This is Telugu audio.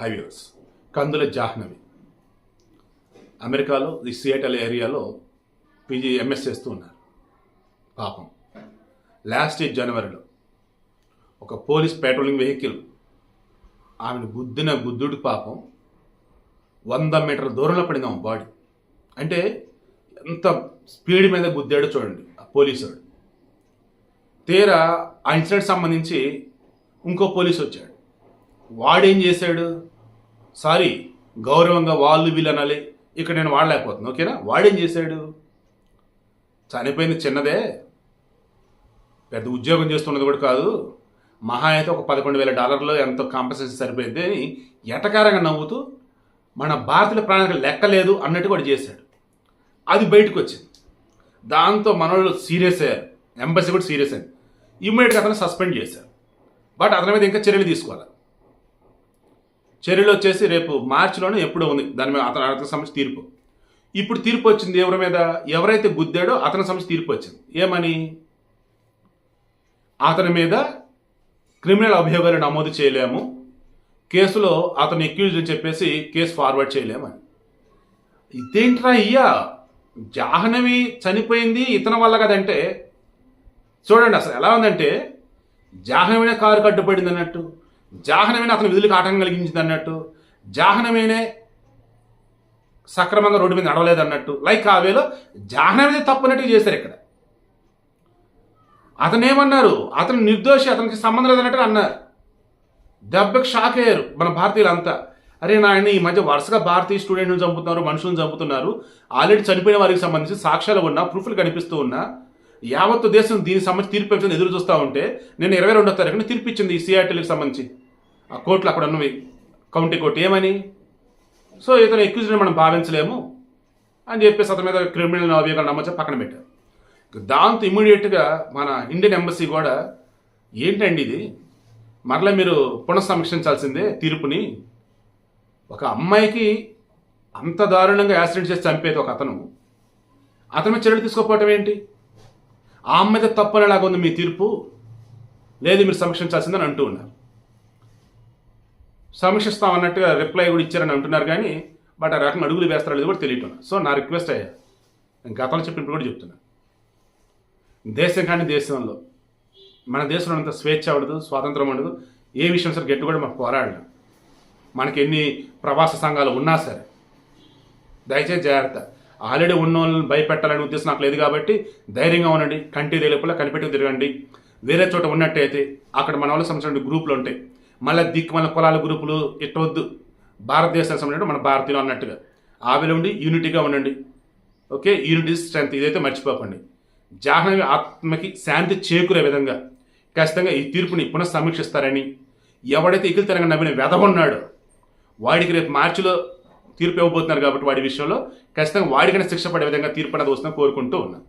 హైవేస్ కందుల జాహ్నవి. అమెరికాలో ఈ సియేటల్ ఏరియాలో పీజీ ఎంఎస్ చేస్తూ ఉన్నారు. పాపం. లాస్ట్ ఇయర్ జనవరిలో ఒక పోలీస్ పెట్రోలింగ్ వెహికల్ ఆమెను గుద్దిన గుద్దుడికి పాపం వంద మీటర్ల దూరంలో పడింది ఆమె బాడీ. అంటే ఎంత స్పీడ్ మీద గుద్దాడో చూడండి ఆ పోలీసు తీరా ఆ ఇన్సిడెంట్ సంబంధించి ఇంకో పోలీసు వచ్చాడు. వాడేం చేశాడు? సారీ గౌరవంగా వాళ్ళు వీళ్ళు అనాలి ఇక్కడ నేను వాడలేకపోతున్నాను ఓకేనా? వాడేం చేశాడు? చనిపోయింది చిన్నదే. పెద్ద ఉద్యోగం చేస్తున్నది కూడా కాదు. మహా అయితే ఒక పదకొండు వేల డాలర్లు ఎంతో కాంపన్సేషన్ సరిపోయింది అని ఎటకారంగా నవ్వుతూ మన భారతీయ ప్రాణానికి లెక్కలేదు అన్నట్టు కూడా చేశాడు. అది బయటకు వచ్చింది. దాంతో మనోళ్ళు సీరియస్ అయ్యారు. ఎంబసీ కూడా సీరియస్ అయింది. ఇమ్మీడియట్గా అతను సస్పెండ్ చేశారు. బట్ అతని మీద ఇంకా చర్యలు తీసుకోవాలి. చర్యలు వచ్చేసి రేపు మార్చిలోనే ఎప్పుడో ఉంది. దాని మీద అతను అతని సమస్య తీర్పు. ఇప్పుడు తీర్పు వచ్చింది ఎవరి మీద? ఎవరైతే గుద్దాడో అతని సమస్య తీర్పు వచ్చింది. ఏమని? అతని మీద క్రిమినల్ అభియోగాలు నమోదు చేయలేము. కేసులో అతను ఎక్యూజ్ అని చెప్పేసి కేసు ఫార్వర్డ్ చేయలేమని. ఇదేంట్రా అయ్యా జాహ్నవి చనిపోయింది ఇతని వల్ల కదంటే. చూడండి అసలు ఎలా ఉందంటే జాహ్నవినే కారు కట్టుబడింది అన్నట్టు. జాహ్నవినే అతను విధులకు ఆటంకం కలిగించింది అన్నట్టు జాహ్నవినే సక్రమంగా రోడ్డు మీద నడవలేదు అన్నట్టు. లైక్ ఆ వేలో జాహ్నవిదే తప్పనట్టు చేశారు ఇక్కడ. అతను ఏమన్నారు అతను నిర్దోషి అతనికి సంబంధం లేదన్నట్టు అన్నారు. దెబ్బకి షాక్ అయ్యారు మన భారతీయులంతా. అరే నాయన ఈ మధ్య వరుసగా భారతీయ స్టూడెంట్ను చంపుతున్నారు మనుషులను చంపుతున్నారు. ఆల్రెడీ చనిపోయిన వారికి సంబంధించి సాక్ష్యాలు ఉన్నా ప్రూఫ్లు కనిపిస్తూ ఉన్నా యావత్తు దేశం దీనికి సంబంధించి తీర్పు ఇచ్చింది ఎదురు చూస్తూ ఉంటే నేను ఇరవై రెండో తారీఖున తీర్పు ఇచ్చింది ఈ సిఆర్టీలకు సంబంధించి. ఆ కోర్టులు అక్కడ ఉన్నవి. కౌంటీ కోర్టు ఏమని? సో ఇతను ఎక్యూజ్ని మనం భావించలేము అని చెప్పేసి అతని మీద క్రిమినల్ అభియోగాలు నమ్మచ్చ పక్కన పెట్టారు. దాంతో ఇమ్మీడియట్గా మన ఇండియన్ ఎంబసీ కూడా ఏంటండి ఇది? మరలా మీరు పునఃసమీక్షించాల్సిందే తీర్పుని. ఒక అమ్మాయికి అంత దారుణంగా యాక్సిడెంట్ చేసి చంపేది ఒక అతను. అతని చర్యలు తీసుకోకపోవటం ఏంటి? ఆ మీద తప్పనేలాగా ఉంది మీ తీర్పు? లేదు మీరు సమీక్షించాల్సిందని అంటూ ఉన్నారు. సమీక్షిస్తాం అన్నట్టుగా రిప్లై కూడా ఇచ్చారని అంటున్నారు కానీ బట్ ఆ రకంగా అడుగులు వేస్తారో కూడా తెలియటం సో నా రిక్వెస్ట్ అయ్యా నేను గతంలో చెప్పినప్పుడు కూడా చెప్తున్నా. దేశం కానీ దేశంలో మన దేశంలో అంత స్వేచ్ఛ ఉండదు స్వాతంత్రం ఉండదు ఏ విషయం సరే గట్టి కూడా మనం పోరాడలేం మనకి ఎన్ని ప్రవాస సంఘాలు ఉన్నా సరే దయచేసి జాగ్రత్త. ఆల్రెడీ ఉన్న వాళ్ళని భయపెట్టాలనే ఉద్దేశం నాకు లేదు కాబట్టి ధైర్యంగా ఉండండి కంటి తెలియకుండా కనిపెట్టుకు తిరగండి. వేరే చోట ఉన్నట్టయితే అక్కడ మన వాళ్ళ సంబంధించిన గ్రూపులు ఉంటాయి. మళ్ళీ దిక్కు మన కులాల గ్రూపులు ఇట్టవద్దు భారతదేశానికి సంబంధించిన మన భారతీయులు అన్నట్టుగా. ఆవిలో ఉండి యూనిటీగా ఉండండి. ఓకే? యూనిటీ స్ట్రెంత్ ఇదైతే మర్చిపోకండి. జాహ్నవి ఆత్మకి శాంతి చేకూరే విధంగా ఖచ్చితంగా ఈ తీర్పుని పునః సమీక్షిస్తారని ఎవడైతే ఇకిలి తెలంగాణ నవ్విన వెధ ఉన్నాడో వాడికి రేపు మార్చిలో తీర్పు ఇవ్వబోతున్నారు కాబట్టి వాడి విషయంలో ఖచ్చితంగా వాడికైనా శిక్ష పడే విధంగా తీర్పు అనేది వస్తుందని కోరుకుంటూ ఉన్నాను.